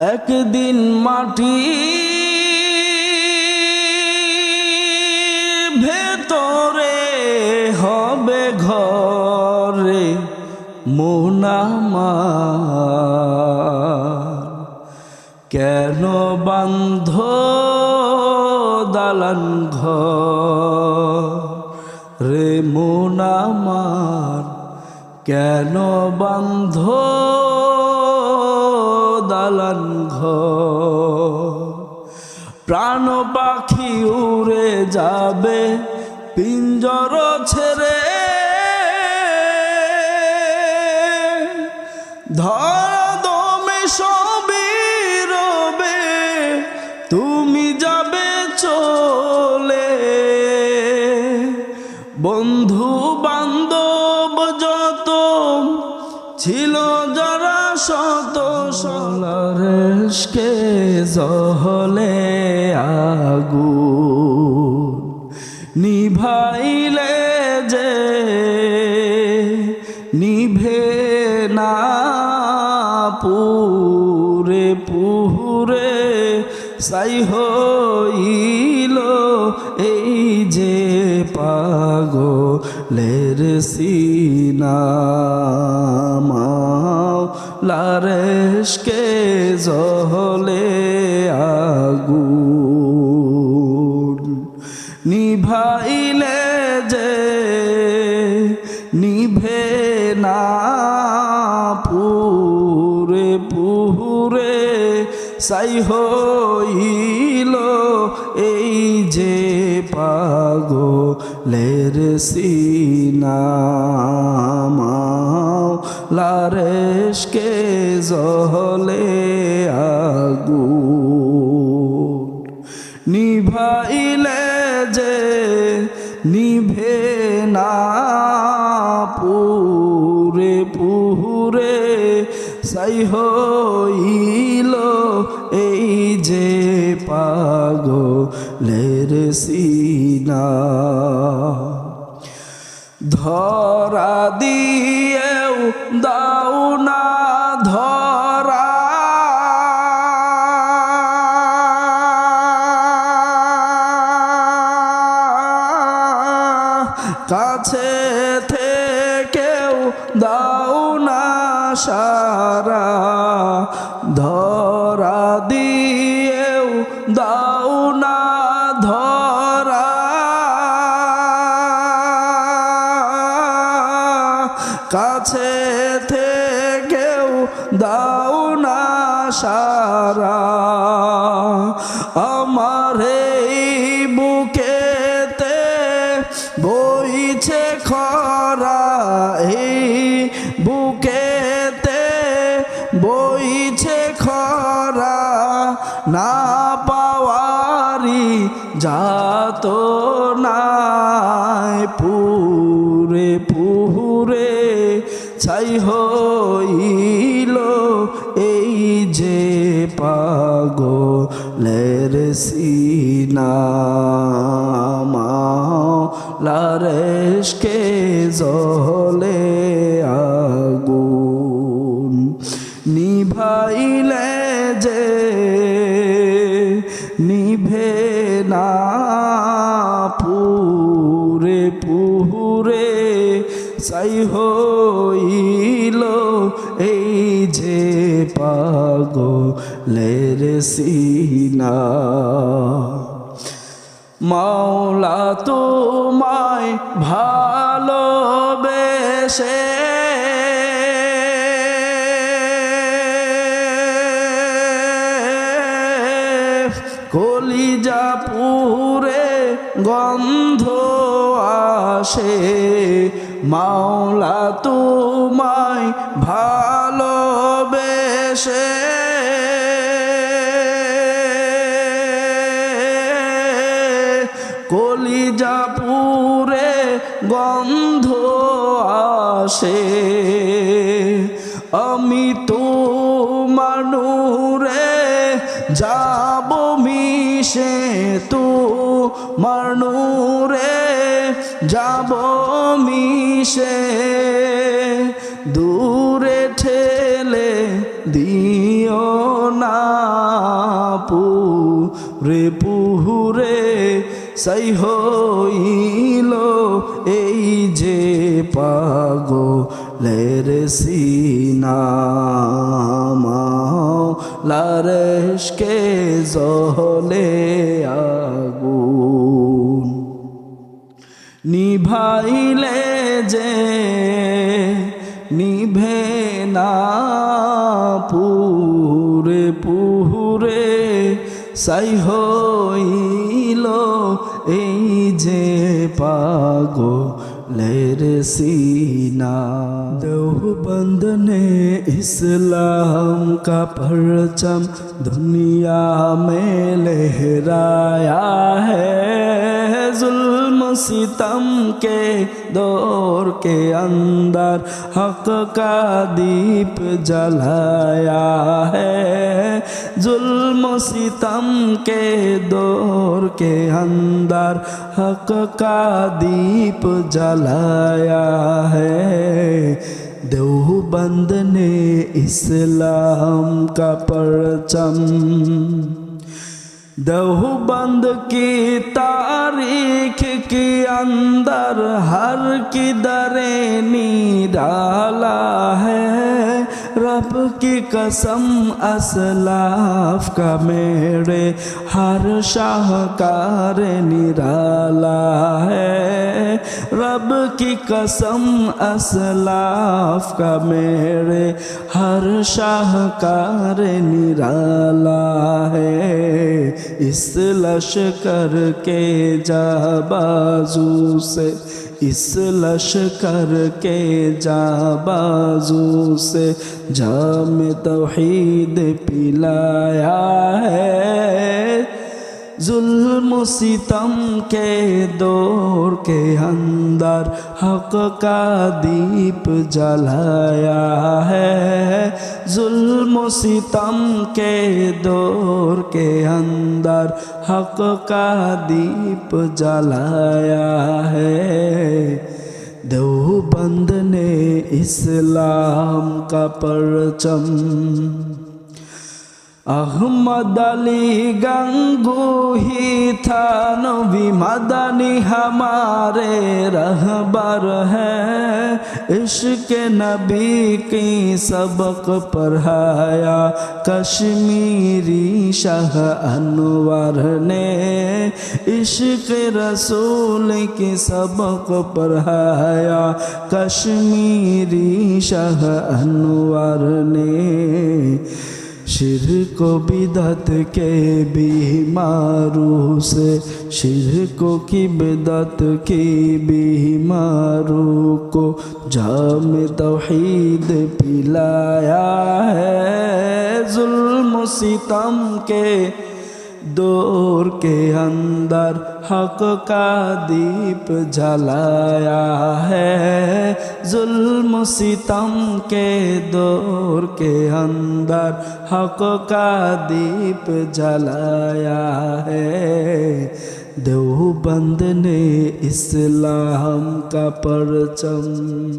একদিন মাটি ভেতরে হবে ঘরে মোনামার কেন বান্ধ দালান রে মোনামার কেন বান্ধ দালান প্রাণ পাখি উড়ে যাবে, পিঞ্জর ছেড়ে। ধর দমে সবই রবে, তুমি যাবে চলে। বন্ধু বান্ধব যত ছিল যারা শত সলারেশকে জহলে আগুন নিভাইলে যে নিভে না পুরে পুরে সাই হইল এই যে পাগলের সিনামাও লারেশকে জহলে নিভে না পুরে পুরে সাই হইল এই যে পাগো লের সিনা মা লারেশকে আগুন পুরে পুরে সাই হইল এই যে পাগলের সিনা। ধরা দিয়েও দাও না সারা ধরা দিয়েও দাও না ধরা। কাছে থেকেও দাও না সারা। আমার খরা না পাওয়ারি যাত নাই। পুরে পুরে ছাই হইল এই যে পাগলের সিনামাও লারেশকে জলে নিভে না পুরে পুরে সাই হইল এই যে পাগলের সিনা। মাওলা তোমায় ভালোবেসে গন্ধ আসে। মাওলা তোমায় ভালোবেসে। কলিজা পুরে গন্ধ আসে। আমি তো মানুরে যাব মিশে তো মানুরে যাব মিশে, দূরে ঠেলে দিও না পুরে, পুহুরে সাই হইল এই যে পাগলের সিনামাও লারেশকে জহলে নিভাইলে যে নিভে না পুরে পুরে সাই হইল এই যে পাগলের সিনা देवबंद ने इस्लाम का परचम दुनिया में लहराया है जुल्म ستم کے دور کے اندر حق کا دیپ جلایا ہے۔ ظلم و ستم کے دور کے اندر حق کا دیپ جلایا ہے۔ دیوبند نے اسلام کا پرچم دہو بند کی تاریخ کی اندر ہر کی درینی ڈالا ہے۔ رب کی قسم اسلاف کا میرے ہر شاہکار نرالا ہے۔ رب کی قسم اسلاف کا میرے ہر شاہکار نرالا اس لشکر کے جا بازو سے اس لشکر کے جا بازو سے۔ جام توحید پلایا ہے۔ ظلم و ستم کے دور کے اندر حق کا دیپ جلایا ہے۔ ظلم و ستم کے دور کے اندر حق کا دیپ جلایا ہے۔ دیوبند نے اسلام کا پرچم احمد علی گنگو ہی تھا نبی مدنی ہمارے رہبر ہے عشق نبی کی سبق پڑھایا کشمیری شاہ انور نے عشق رسول کی سبق پڑھایا کشمیری شاہ انور نے को बिदत के बीमारू से शिर को की बिदत की बीमारू को जाम तौहीद पिलाया है जुल्म सितम के दौर के अंदर हक का दीप जलाया है ستم کے دور کے اندر حق کا دیپ جلایا ہے دیوبند نے اسلام کا پرچم